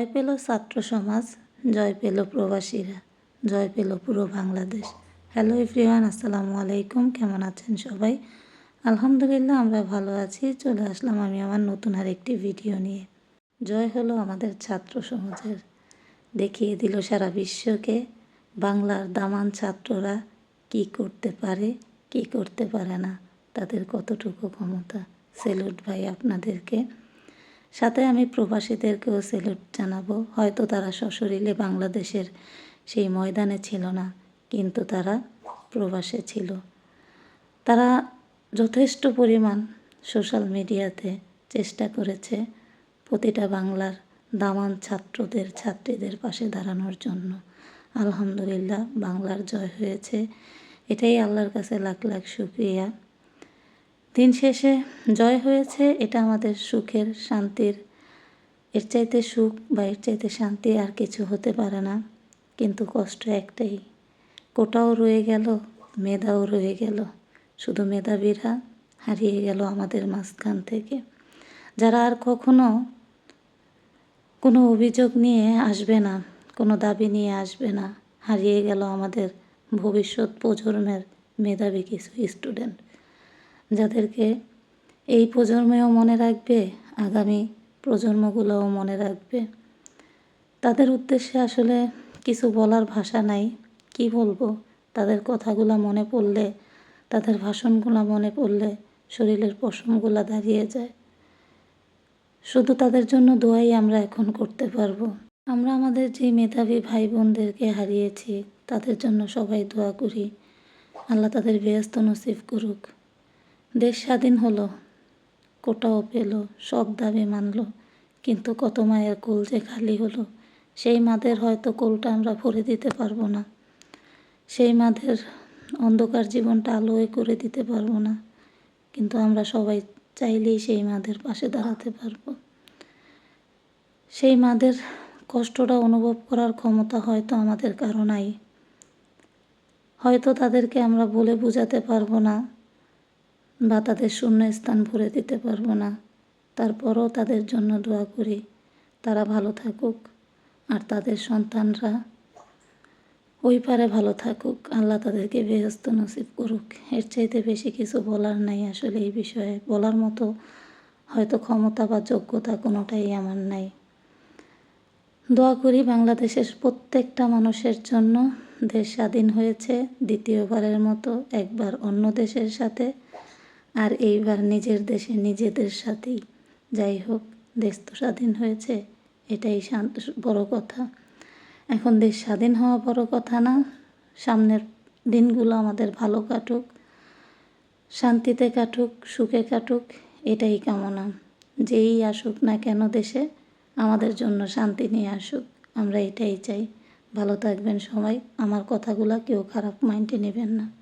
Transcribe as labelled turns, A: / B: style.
A: জয় পেল ছাত্র সমাজ, জয় পেল প্রবাসীরা, জয় পেল পুরো বাংলাদেশ। হ্যালো এভরিওয়ান আসসালামু আলাইকুম, কেমন আছেন সবাই? আলহামদুলিল্লাহ আমরা ভালো আছি, চলে আসলাম আমি আমার নতুন আর একটি ভিডিও নিয়ে। জয় হলো আমাদের ছাত্র সমাজের। দেখিয়ে দিল সারা বিশ্বকে বাংলার দামান ছাত্ররা কি করতে পারে, কি করতে পারে না, তাদের কতটুকু ক্ষমতা। সেলুট ভাই আপনাদেরকে। সাথে আমি প্রবাসীদেরকেও সেলুট জানাব। হয়তো তারা সশরীরে বাংলাদেশের সেই ময়দানে ছিল না, কিন্তু তারা প্রবাসে ছিল। তারা যথেষ্ট পরিমাণ সোশ্যাল মিডিয়াতে চেষ্টা করেছে প্রতিটা বাংলার দামান ছাত্রদের, ছাত্রীদের পাশে দাঁড়ানোর জন্য। আলহামদুলিল্লাহ বাংলার জয় হয়েছে। এটাই আল্লাহর কাছে লাখ লাখ শুক্রিয়া। দিন শেষে জয় হয়েছে, এটা আমাদের সুখের শান্তির। এর চাইতে সুখ বা এর চাইতে শান্তি আর কিছু হতে পারে না। কিন্তু কষ্ট একটাই। কোটাও রয়ে গেল, মেধাও রয়ে গেল। শুধু মেধাবীরা হারিয়ে গেল আমাদের মাঝখান থেকে। যারা আর কখনো কোনো অভিযোগ নিয়ে আসবে না, কোনো দাবি নিয়ে আসবে না, হারিয়ে গেল আমাদের ভবিষ্যৎ প্রজন্মের মেধাবী কিছু স্টুডেন্ট যাদেরকে এই প্রজন্মেও মনে রাখবে, আগামী প্রজন্মগুলোও মনে রাখবে। তাদের উদ্দেশ্যে আসলে কিছু বলার ভাষা নাই। কি বলব? তাদের কথাগুলো মনে পড়লে, তাদের ভাষণগুলো মনে পড়লে শরীরের পশমগুলো দাঁড়িয়ে যায়। শুধু তাদের জন্য দোয়াই আমরা এখন করতে পারব। আমরা আমাদের যে মেধাবী ভাই বোনদেরকে হারিয়েছি, তাদের জন্য সবাই দোয়া করি। আল্লাহ তাদের ব্যস্ত নসিব করুক। দেশ স্বাধীন হলো, কোটাও পেল, সব দাবি মানল, কিন্তু কত মায়ের কোল যে খালি হলো, সেই মাদের হয়তো কোলটা আমরা ভরে দিতে পারব না। সেই মাদের অন্ধকার জীবনটা আলোয় করে দিতে পারব না, কিন্তু আমরা সবাই চাইলেই সেই মাদের পাশে দাঁড়াতে পারব। সেই মাদের কষ্টটা অনুভব করার ক্ষমতা হয়তো আমাদের কারও নাই। হয়তো তাদেরকে আমরা বলে বোঝাতে পারব না বা তাদের শূন্য স্থান ভরে দিতে পারব না। তারপরও তাদের জন্য দোয়া করি, তারা ভালো থাকুক, আর তাদের সন্তানরা ওই পারে ভালো থাকুক। আল্লাহ তাদেরকে বেহস্ত নসিব করুক। এর চাইতে বেশি কিছু বলার নাই আসলে এই বিষয়ে। বলার মতো হয়তো ক্ষমতা বা যোগ্যতা কোনোটাই আমার নাই। দোয়া করি বাংলাদেশের প্রত্যেকটা মানুষের জন্য। দেশ স্বাধীন হয়েছে, দ্বিতীয়বারের মতো একবার অন্য দেশের সাথে আর এইবার নিজের দেশে নিজেদের সাথেই। যাই হোক, দেশ তো স্বাধীন হয়েছে, এটাই শান্ত, বড় কথা। এখন দেশ স্বাধীন হওয়া বড় কথা না, সামনের দিনগুলো আমাদের ভালো কাটুক, শান্তিতে কাটুক, সুখে কাটুক, এটাই কামনা। যেই আসুক না কেন দেশে, আমাদের জন্য শান্তি নিয়ে আসুক, আমরা এটাই চাই। ভালো থাকবেন সবাই, আমার কথাগুলো কেউ খারাপ মাইন্ডে নেবেন না।